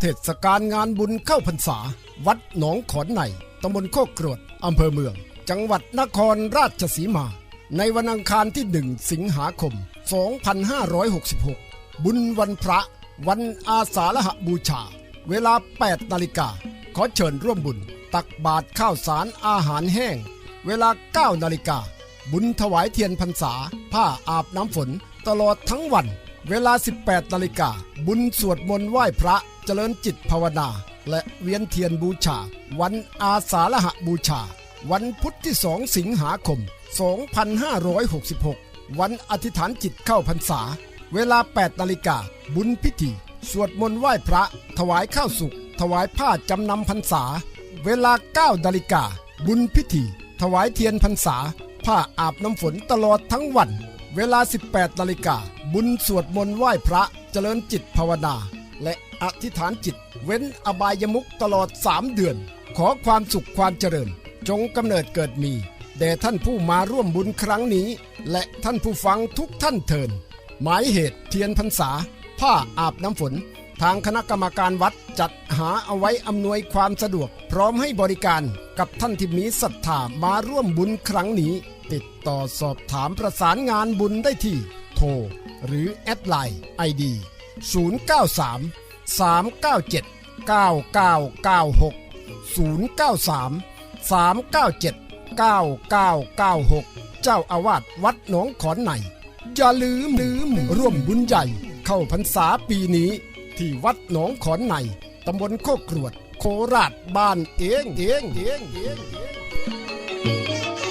เทศกาลงานบุญเข้าพรรษา วัดหนองขอนในตำบลโคกกรวดอำเภอเมือง จังหวัดนครราชสีมา ในวันอังคารที่ 1 สิงหาคม 2566 บุญวันพระ วันอาสาฬหบูชา เวลา 8 นาฬิกา ขอเชิญร่วมบุญ ตักบาตรข้าวสารอาหารแห้ง เวลา 9 นาฬิกา บุญถวายเทียนพรรษา ผ้าอาบน้ำฝน ตลอดทั้งวัน เวลา 18 นาฬิกา บุญสวดมนต์ไหว้พระ เจริญจิตภาวนา และเวียนเทียนบูชา วันอาสาฬหบูชา วันพุธที่2สิงหาคม 2566 วันอธิษฐานจิตเข้าพรรษา เวลา 8 นาฬิกา บุญพิธี สวดมนต์ไหว้พระ ถวายข้าวสุก ถวายผ้าจำนำพรรษา เวลา 9 นาฬิกา บุญพิธี ถวายเทียนพรรษา ผ้าอาบน้ำฝนตลอดทั้งวัน เวลา 18 นาฬิกา บุญสวดมนต์ไหว้พระ เจริญจิตภาวนา และอธิษฐานจิตเว้นอบายมุกตลอด3เดือน ขอความสุขความเจริญ จงกำเนิดเกิดมีแด่ท่านผู้มาร่วมบุญครั้งนี้ และท่านผู้ฟังทุกท่านเทินหมายเหตุเทียนพรรษา ผ้าอาบน้ำฝน ทางคณะกรรมการวัดจัดหาเอาไว้อำนวยความสะดวก พร้อมให้บริการกับท่านที่มีศรัทธามาร่วมบุญครั้งนี้ ติดต่อสอบถามประสานงานบุญได้ที่ โทร หรือแอดไลน์ไอดี 093 397 9996 093 397 9996 เจ้าอาวาสวัดหนองขอนในอย่าลืมลืมร่วมบุญใหญ่ เข้าพรรษาปีนี้ ที่วัดหนองขอนในตำบลโคกรวด โคราชบ้านเองเองเองเองเอง